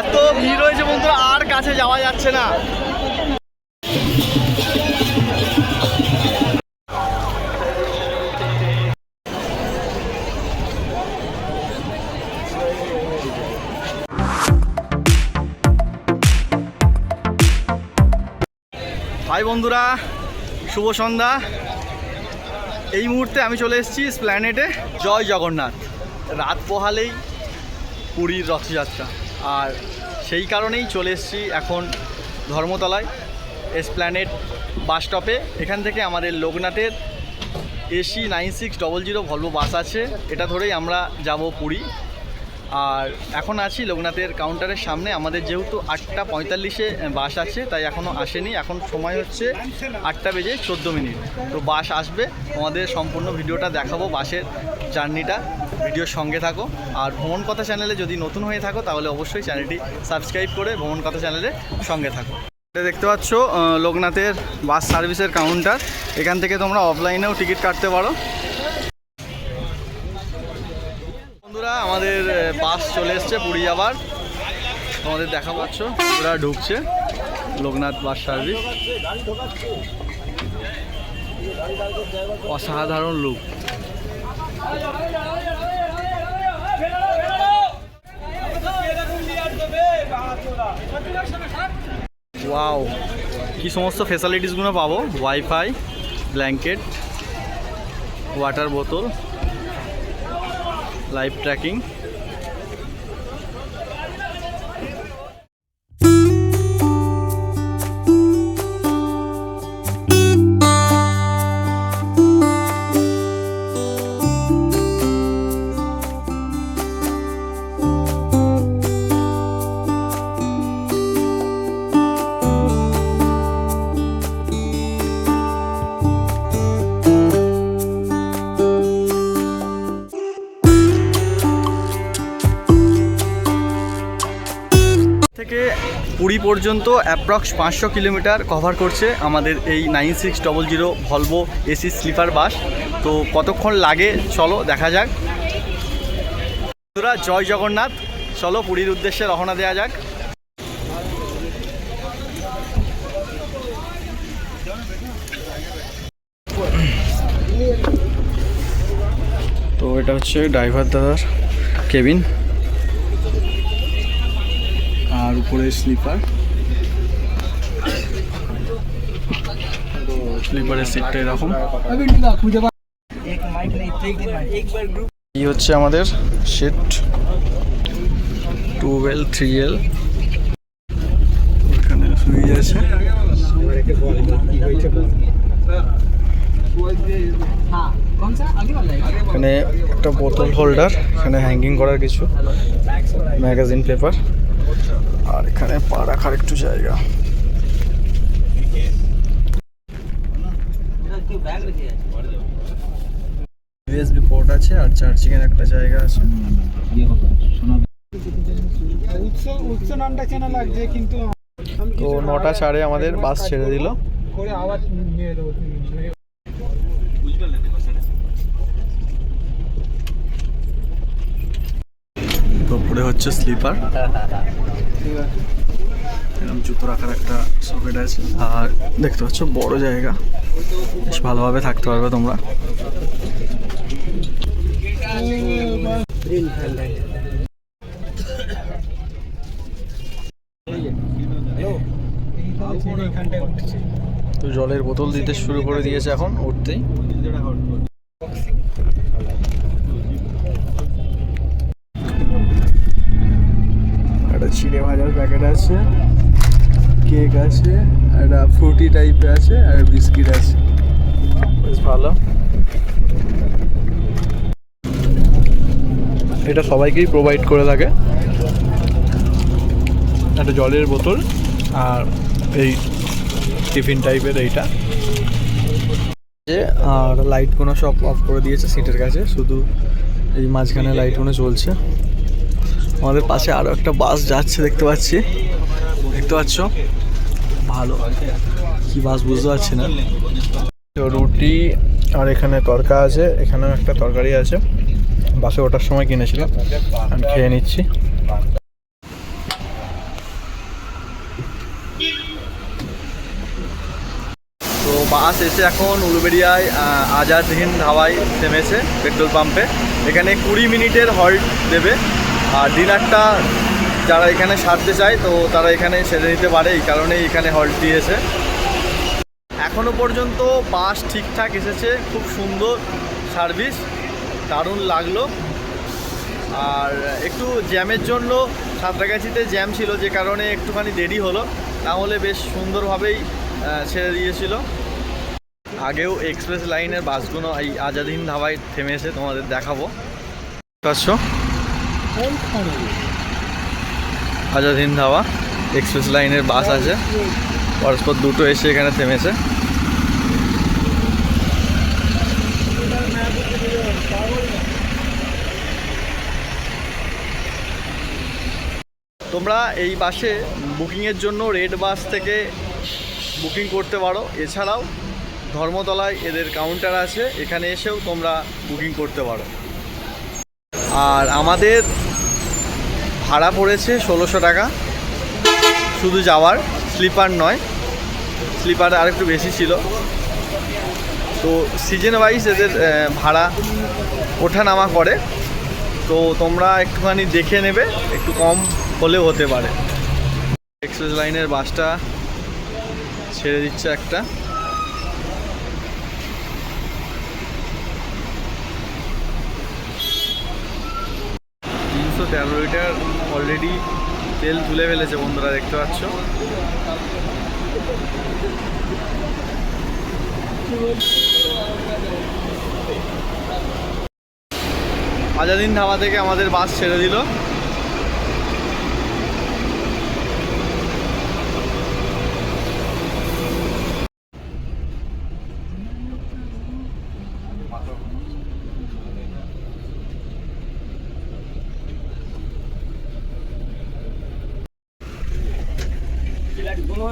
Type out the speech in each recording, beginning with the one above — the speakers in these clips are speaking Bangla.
এত ভিড় হয়েছে বন্ধুরা আর কাছে যাওয়া যাচ্ছে না। হাই বন্ধুরা, শুভ সন্ধ্যা। এই মুহূর্তে আমি চলে এসেছি স্প্ল্যানেটে জয় জগন্নাথ। রাত পোহালেই পুরীর রথযাত্রা। আর সেই কারণেই চলে এসেছি এখন ধর্মতলায় এসপ্ল্যানেট বাস স্টপে এখান থেকে আমাদের লোকনাথের AC nine six double zero Volvo bus আছে। এটা ধরেই আমরা যাব পুরী। আর এখন আছি লোকনাথের কাউন্টারের সামনে। আমাদের যেহেতু আটটা পঁয়তাল্লিশে বাস আছে, তাই এখনও আসেনি। এখন সময় হচ্ছে আটটা বেজে চোদ্দ মিনিট। তো বাস আসবে। তোমাদের সম্পূর্ণ ভিডিওটা দেখাবো বাসের জার্নিটা। ভিডিওর সঙ্গে থাকো। আর ভ্রমণ কথা চ্যানেলে যদি নতুন হয়ে থাকো, তাহলে অবশ্যই চ্যানেলটি সাবস্ক্রাইব করে ভ্রমণ কথা চ্যানেলে সঙ্গে থাকো। এটা দেখতে পাচ্ছ লোকনাথের বাস সার্ভিসের কাউন্টার। এখান থেকে তোমরা অফলাইনেও টিকিট কাটতে পারো। বন্ধুরা, আমাদের বাস চলে এসছে পুরী যাবার। তোমাদের দেখা পাচ্ছ ওরা ঢুকছে লোকনাথ বাস সার্ভিস। অসাধারণ লুক ওয়াও কি সমস্ত ফেসিলিটিসগুলো পাবো? ওয়াইফাই ব্ল্যাঙ্কেট ওয়াটার বোতল লাইফ ট্র্যাকিং পর্যন্ত অ্যাপ্রক্স পাঁচশো কিলোমিটার কভার করছে আমাদের এই nine six double zero Volvo AC sleeper bus. তো কতক্ষণ লাগে চলো দেখা যাক। বন্ধুরা, জয় জগন্নাথ। চলো পুরীর উদ্দেশ্যে রওনা দেওয়া যাক। তো এটা হচ্ছে ড্রাইভার দাদার কেবিন। আর উপরে স্লিপার। স্লিপারের সিটটা এরকম। এই হচ্ছে আমাদের seat two L three L এখানে সুইচ আছে। এখানে একটা বোতল হোল্ডার এখানে হ্যাঙ্গিং করার কিছু। ম্যাগাজিন পেপার আর এখানে পা রাখার একটু জায়গা। ইউএসবি পোর্ট আছে আর চার্জিং এর একটা জায়গা আছে। তো নটা চারে আমাদের বাস ছেড়ে দিল। দেবো তো উপরে হচ্ছে স্লিপার এরকম জুতো রাখার একটা সকেট আছে। আর দেখতে পাচ্ছ, বড় জায়গা। বেশ ভালোভাবে থাকতে পারবে তোমরা। তো জলের বোতল দিতে শুরু করে দিয়েছে এখন, উঠতেই। একটা চিড়ে ভাজার প্যাকেট আছে। কেক আছে একটা ফ্রুটি টাইপের আছে আর বিস্কিট আছে। বেশ ভালো। এটা সবাইকেই প্রোভাইড করে থাকে একটা জলের বোতল আর এই টিফিন টাইপের এইটা। আর লাইটগুলো সব অফ করে দিয়েছে সিটের কাছে শুধু এই মাঝখানে লাইটগুলো চলছে আমাদের পাশে আরও একটা বাস যাচ্ছে দেখতে পাচ্ছি। দেখতে পাচ্ছ? ভালো। কি বাস বুঝতে পারছি না। তো রুটি আর এখানে তরকা আছে এখানেও একটা তরকারি আছে। বাসে ওঠার সময় কিনেছিলাম আমি খেয়ে নিচ্ছি। তো বাস এসে এখন উলুবেড়িয়ায় আজাদ হিন্দ হাওয়াই থেমেছে পেট্রোল পাম্পে। এখানে কুড়ি মিনিটের হল্ট দেবে। আর ডিনারটা যারা এখানে সারতে চায়, তো তারা এখানে সেরে নিতে পারে, এই কারণেই এখানে হল্ট দিয়েছে। এখনও পর্যন্ত বাস ঠিকঠাক এসেছে, খুব সুন্দর সার্ভিস দারুণ লাগল। আর একটু জ্যামের জন্য সাঁতরাগাছিতে জ্যাম ছিল, যে কারণে একটুখানি দেরি হলো। তাহলে বেশ সুন্দরভাবেই ছেড়ে দিয়েছিল। আগেও এক্সপ্রেস লাইনের বাসগুলো এই আজাদিন ধাবায় থেমেছে, তোমাদের দেখাবো। পাচ্ছ আজাদিন ধাবা এক্সপ্রেস লাইনের বাস আছে। পরস্পর দুটো এসে এখানে থেমেছে। তোমরা এই বাসে বুকিংয়ের জন্য রেড বাস থেকে বুকিং করতে পারো। এছাড়াও ধর্মতলায় এদের কাউন্টার আছে। এখানে এসেও তোমরা বুকিং করতে পারো। আর আমাদের ভাড়া পড়েছে ষোলোশো টাকা। শুধু যাওয়ার, স্লিপার নয়। স্লিপারে আর একটু বেশি ছিল। তো সিজন ওয়াইজ এদের ভাড়া ওঠা নামা করে। তো তোমরা একটুখানি দেখে নেবে, একটু কম হলেও হতে পারে। এক্সপ্রেস লাইনের বাসটা ছেড়ে দিচ্ছে একটা। তিনশো তেরো লিটার অলরেডি তেল তুলে ফেলেছে বন্ধুরা, দেখতে পাচ্ছ। আজাদিন ধাবা থেকে আমাদের বাস ছেড়ে দিল। তো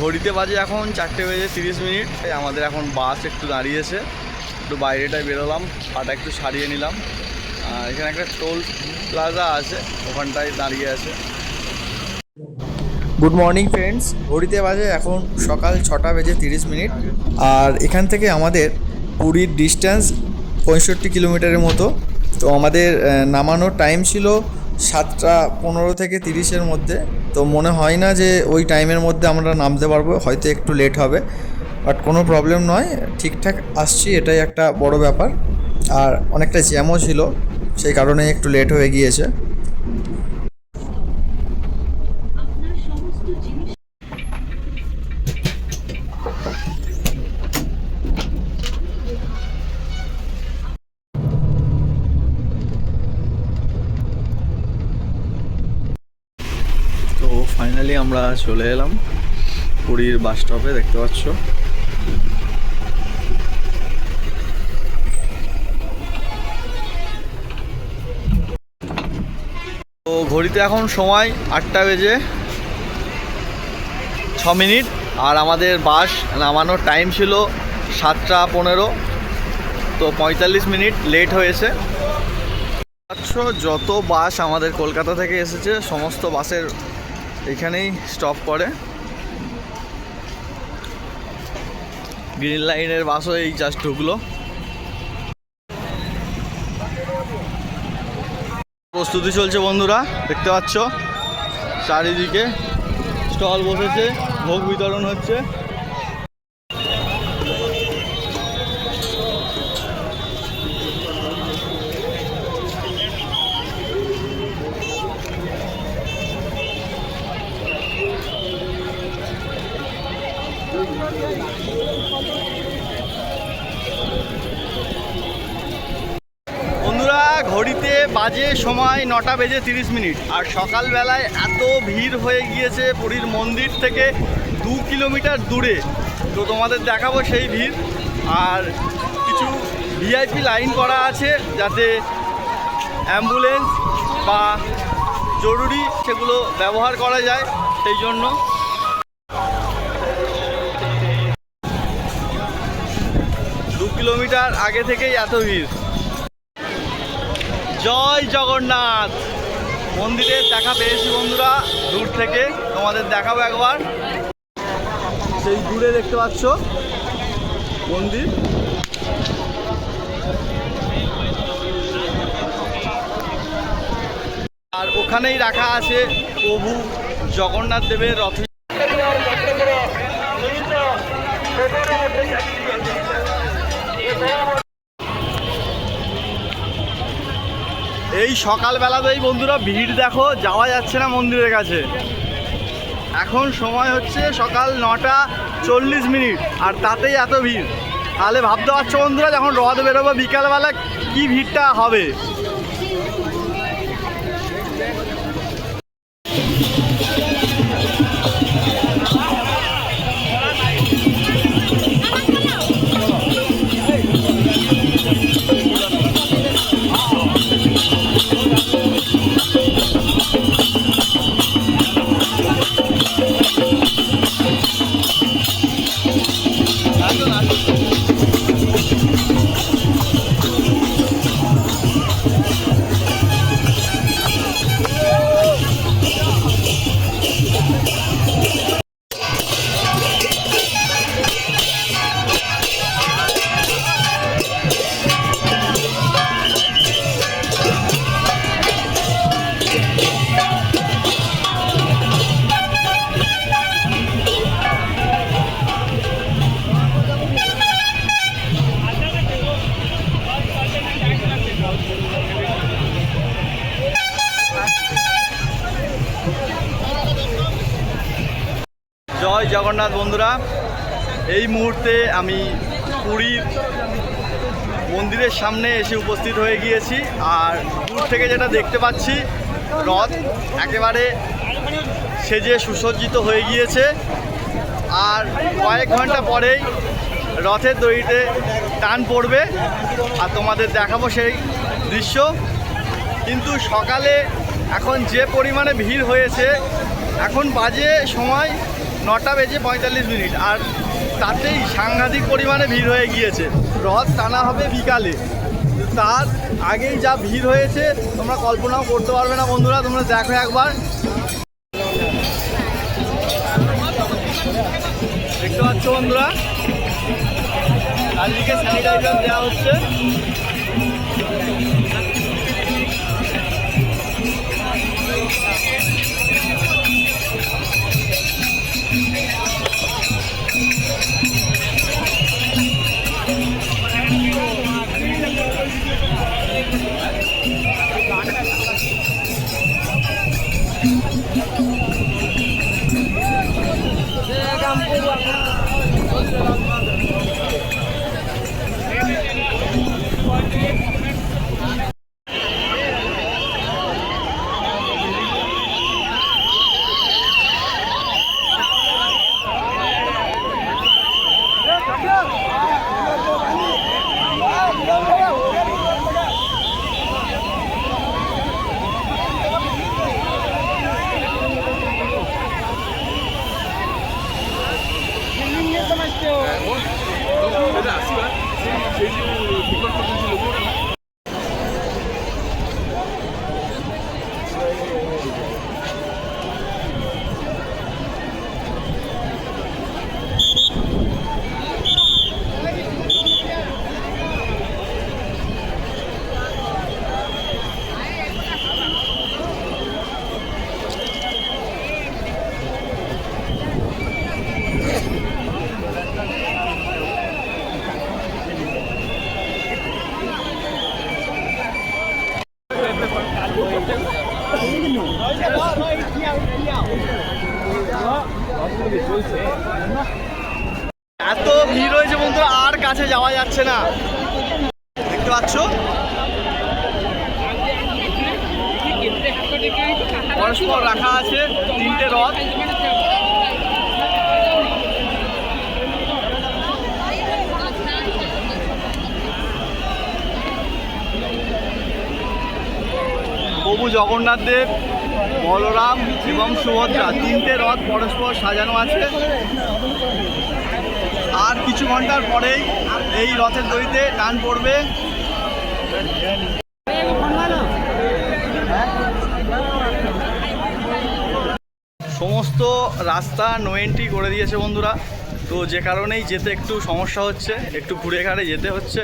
ঘড়িতে বাজে এখন চারটে বেজে তিরিশ মিনিট। আমাদের এখন বাস একটু দাঁড়িয়েছে। একটু বাইরেটায় বেরোলাম পাটা একটু সারিয়ে নিলাম। এখানে একটা টোল প্লাজা আছে, ওখানটায় দাঁড়িয়ে আছে। গুড মর্নিং ফ্রেন্ডস ঘড়িতে বাজে এখন সকাল ছটা বেজে তিরিশ মিনিট। আর এখান থেকে আমাদের পুরীর ডিস্টেন্স পঁয়ষট্টি কিলোমিটারের মতো। তো আমাদের নামানোর টাইম ছিল সাতটা পনেরো থেকে তিরিশের মধ্যে। তো মনে হয় না যে ওই টাইমের মধ্যে আমরা নামতে পারব, হয়তো একটু লেট হবে। বাট কোনো প্রবলেম নয়, ঠিকঠাক আসছি, এটাই একটা বড় ব্যাপার। আর অনেকটা জ্যামও ছিল, সেই কারণে একটু লেট হয়ে গিয়েছে তো ফাইনালি আমরা চলে এলাম পুরীর বাস স্টপে দেখতে পাচ্ছ। তো ঘড়িতে এখন সময় আটটা বেজে ছ মিনিট, আর আমাদের বাস নামানোর টাইম ছিল সাতটা পনেরো, তো পঁয়তাল্লিশ মিনিট লেট হয়েছে। যত বাস আমাদের কলকাতা থেকে এসেছে, সমস্ত বাসের এখানেই স্টপ করে। গ্রিন লাইনের বাসও এই জাস্ট ঢুকলো। প্রস্তুতি চলছে বন্ধুরা, দেখতে পাচ্ছ? চারিদিকে স্টল বসেছে, ভোগ বিতরণ হচ্ছে। বাজে সময় নটা বেজে তিরিশ মিনিট। আর সকালবেলায় এত ভিড় হয়ে গিয়েছে পুরীর মন্দির থেকে দু কিলোমিটার দূরে। তো তোমাদের দেখাবো সেই ভিড়। আর কিছু ভিআইপি লাইন করা আছে যাতে অ্যাম্বুলেন্স বা জরুরি সেগুলো ব্যবহার করা যায় সেই জন্য। দু কিলোমিটার আগে থেকেই এত ভিড়। জয় জগন্নাথ। মন্দিরে দেখা পেয়েছি বন্ধুরা, দূর থেকে। তোমাদের দেখাবো একবার। সেই দূরে দেখতে পাচ্ছ মন্দির। আর ওখানেই রাখা আছে প্রভু জগন্নাথ দেবের রথ এই সকালবেলাতেই বন্ধুরা ভিড় দেখো, যাওয়া যাচ্ছে না মন্দিরের কাছে। এখন সময় হচ্ছে সকাল নটা চল্লিশ মিনিট, আর তাতেই এত ভিড়। তাহলে ভাবতে পারছ বন্ধুরা, যখন রথ বেরোবো বিকালবেলা কি ভিড়টা হবে? জগন্নাথ বন্ধুরা, এই মুহূর্তে আমি পুরীর মন্দিরের সামনে এসে উপস্থিত হয়ে গিয়েছি। আর দূর থেকে যেটা দেখতে পাচ্ছি, রথ একেবারে সেজে সুসজ্জিত হয়ে গিয়েছে। আর কয়েক ঘণ্টা পরেই রথের দড়িতে টান পড়বে আর তোমাদের দেখাবো সেই দৃশ্য। কিন্তু সকালে এখন যে পরিমাণে ভিড় হয়েছে, এখন বাজে সময় নটা বেজে পঁয়তাল্লিশ মিনিট আর তাতেই সাংঘাতিক পরিমাণে ভিড় হয়ে গিয়েছে। রথ টানা হবে বিকালে। তার আগেই যা ভিড় হয়েছে, তোমরা কল্পনাও করতে পারবে না বন্ধুরা, তোমরা দেখো একবার। দেখতে পাচ্ছ বন্ধুরা? চারদিকে স্যানিটাইজার দেওয়া হচ্ছে। পরস্পর রাখা আছে, তিনটে রথ। প্রভু জগন্নাথ দেব, বলরাম এবং সুভদ্রা, তিনটে রথ পরস্পর সাজানো আছে। আর কিছু ঘণ্টার পরেই এই রথের দড়িতে টান পড়বে। সমস্ত রাস্তা নো এন্ট্রি করে দিয়েছে বন্ধুরা। তো যে কারণেই যেতে একটু সমস্যা হচ্ছে, একটু ঘুরে ঘাড়ে যেতে হচ্ছে,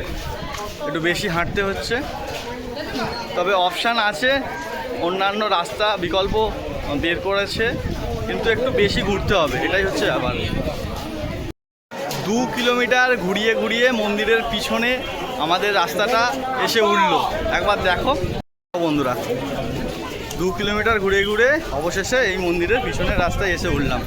একটু বেশি হাঁটতে হচ্ছে। তবে অপশান আছে, অন্যান্য রাস্তা বিকল্প বের করেছে, কিন্তু একটু বেশি ঘুরতে হবে, এটাই হচ্ছে ব্যাপার। দু কিলোমিটার ঘুরিয়ে ঘুরিয়ে মন্দিরের পিছনে আমাদের রাস্তাটা এসে উঠল। একবার দেখো বন্ধুরা। দু কিলোমিটার ঘুরে ঘুরে অবশেষে এই মন্দিরের পিছনের রাস্তায় এসে উঠলাম।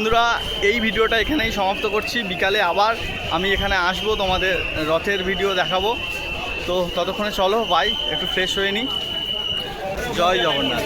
বন্ধুরা, এই ভিডিওটা এখানেই সমাপ্ত করছি। বিকালে আবার আমি এখানে আসব, তোমাদের রথের ভিডিও দেখাবো। তো ততক্ষণে চলো বাই একটু ফ্রেশ হয়ে নিই জয় জগন্নাথ।